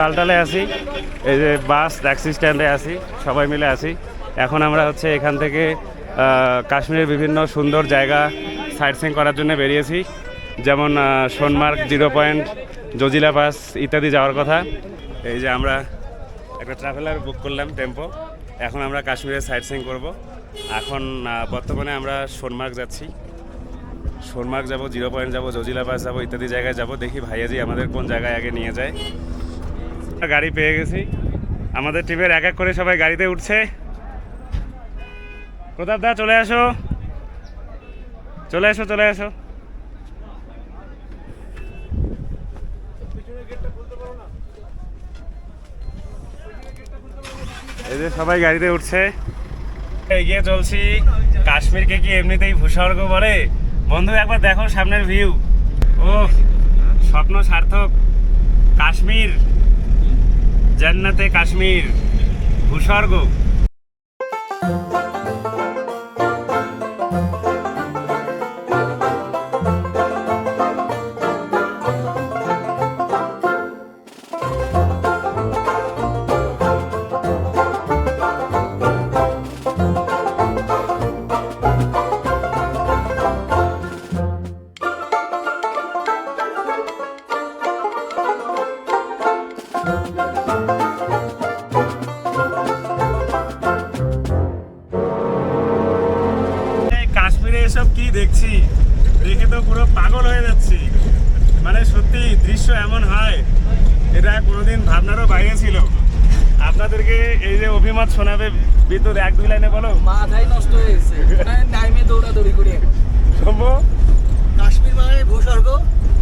টালটালে আসি এই যে বাস ট্যাক্সি স্ট্যান্ডে আসি সবাই মিলে আসি এখন আমরা হচ্ছে এখান থেকে কাশ্মীরের বিভিন্ন সুন্দর জায়গা সাইট সিং করার জন্য বেরিয়েছি। যেমন Sonamarg zero point Zojila pass ইত্যাদি যাওয়ার কথা। এই যে আমরা একটা ট্রাভেলার বুক করলাম টেম্পো এখন আমরা কাশ্মীরে সাইট সিং করব। এখন বর্তমানে আমরা সোনমার্গ যাচ্ছি। সোনমার্গ যাব জিরো পয়েন্ট যাব জজিলা পাস যাব, ইত্যাদি জায়গায় যাব। দেখি ভাইয়াজি আমাদের কোন জায়গায় আগে নিয়ে যায়। গাড়ি পেয়ে গেছি। আমাদের টিমের এক এক করে সবাই গাড়িতে উঠছে। প্রতাপ দা, চলে আসো। চলে আসো চলে আসো। এই যে সবাই গাড়িতে উঠছে। এগিয়ে চলছি। কাশ্মীরকে কি এমনিতেই ভূস্বর্গ বলে? বন্ধু, একবার দেখো সামনের ভিউ ও স্বপ্ন সার্থক। কাশ্মীর। জান্নাতে কাশ্মীর ভূস্বর্গ। দেখছি দেখে তো পুরো পাগল হয়ে যাচ্ছি। মানে সত্যি দৃশ্য এমন হয় এটা কোনোদিন ভাবনারও বাইরে ছিল। আপনাদেরকে এই যে অভিমত শোনাবে বিদ্যুৎ এক দুই লাইনে বলো। মাথায় নষ্ট হয়ে গেছে। টাইমে দৌড়াদৌড়ি করে সম্ভব কাশ্মীর মানে ভূস্বর্গ।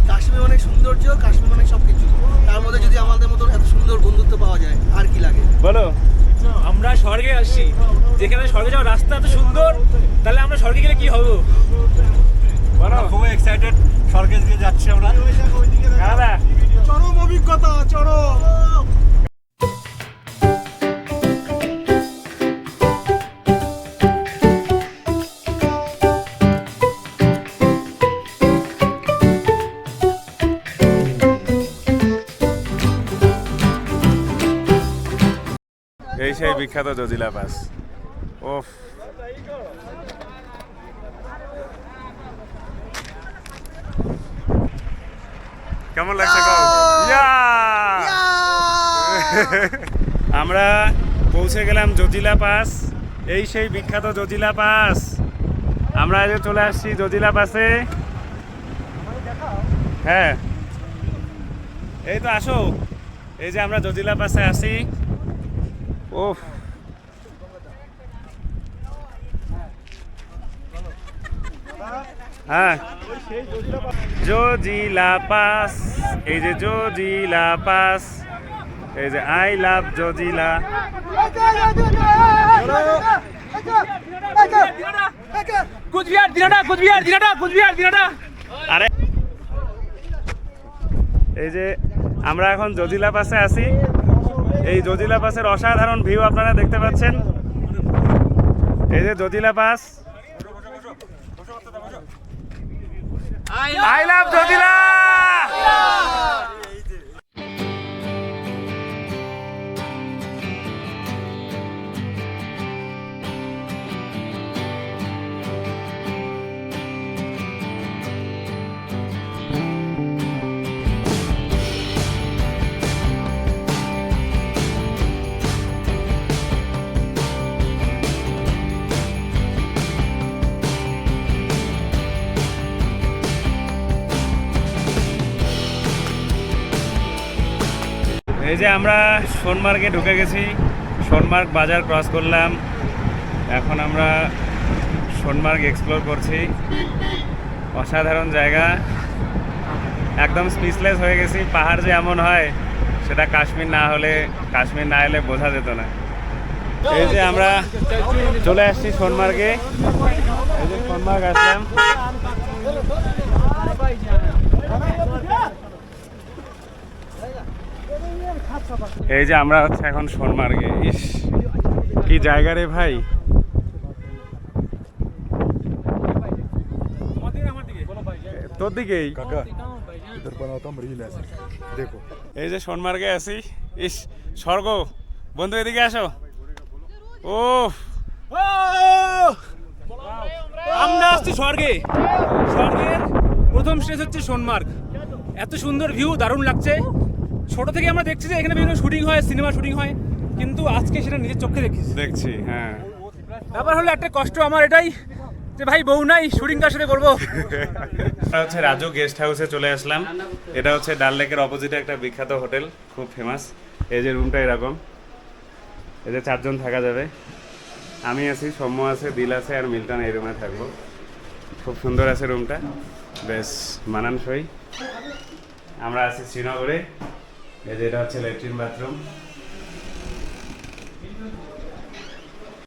কাশ্মীর অনেক সৌন্দর্য কাশ্মীর মানে সবকিছু। তার মধ্যে যদি আমাদের মতো এত সুন্দর বন্ধুত্ব পাওয়া যায় আর কি লাগে? বলো। আমরা স্বর্গে আসছি। যেখানে স্বর্গে যাওয়ার রাস্তা এত সুন্দর তাহলে আমরা স্বর্গে গেলে কি হব? খুব এক্সাইটেড স্বর্গে দিয়ে যাচ্ছি আমরা। চরম অভিজ্ঞতা চরম। এই সেই বিখ্যাত জজিলা পাস ওফ কেমন লাগছে আমরা পৌঁছে গেলাম জজিলা পাস। এই সেই বিখ্যাত জজিলা পাস। আমরা আজ চলে আসছি জজিলা পাসে। হ্যাঁ। এই তো আসো। এই যে আমরা জজিলা পাসে আসি। ওফ হ্যাঁ। জজিলা পাস। এই যে জজিলা পাস। এই যে আই লাভ জজিলা কুচবিহার দিনাটা কুচবিহার দিনাটা কুচবিহার দিনাটা। আরে। এই যে আমরা এখন জজিলা পাসে আছি। এই জজিলা পাসের অসাধারণ ভিউ আপনারা দেখতে পাচ্ছেন। এই যে Zojila pass. I love Zojila এই যে আমরা সোনমার্গে ঢুকে গেছি, সোনমার্গ বাজার ক্রস করলাম। এখন আমরা সোনমার্গ এক্সপ্লোর করছি। অসাধারণ জায়গা। একদম স্পিচলেস হয়ে গেছি। পাহাড় যে এমন হয়, সেটা কাশ্মীর না হলে, কাশ্মীর না এলে বোঝা যেত না। এই যে আমরা চলে আসছি সোনমার্গে। এই যে সোনমার্গ আসলাম। এই যে আমরা হচ্ছে এখন সোনমার্গে ইস কি জায়গা রে ভাই। তোর দিকেই? এই যে সোনমার্গে আছি। ইস স্বর্গ। বন্ধু এদিকে আসো। ও আমরা আসছি স্বর্গে। স্বর্গের প্রথম স্টেজ হচ্ছে সোনমার্গ এত সুন্দর ভিউ দারুণ লাগছে। ছোট থেকে আমরা দেখছি যে এখানে বিভিন্ন শুটিং হয় সিনেমা শুটিং হয় কিন্তু আজকে সেটা নিজের চোখে দেখছি। দেখছি হ্যাঁ। ব্যাপার হলো একটা কষ্ট আমার এটাই যে ভাই বউ নাই শুটিং কার সাথে করব? আমরা হচ্ছে রাজু গেস্ট হাউসে চলে আসলাম। এটা হচ্ছে ডাল লেকের অপোজিটে একটা বিখ্যাত হোটেল খুব ফেমাস এই যে রুমটা এরকম। এই যে চারজন থাকা যাবে। আমি আছি সৌম্য আছে দিল আছে আর মিল্টন এই রুমে থাকব। খুব সুন্দর আছে রুমটা বেশ মানানসই। আমরা আছি শ্রীনগরে। এটা হচ্ছে ল্যাট্রিন বাথরুম।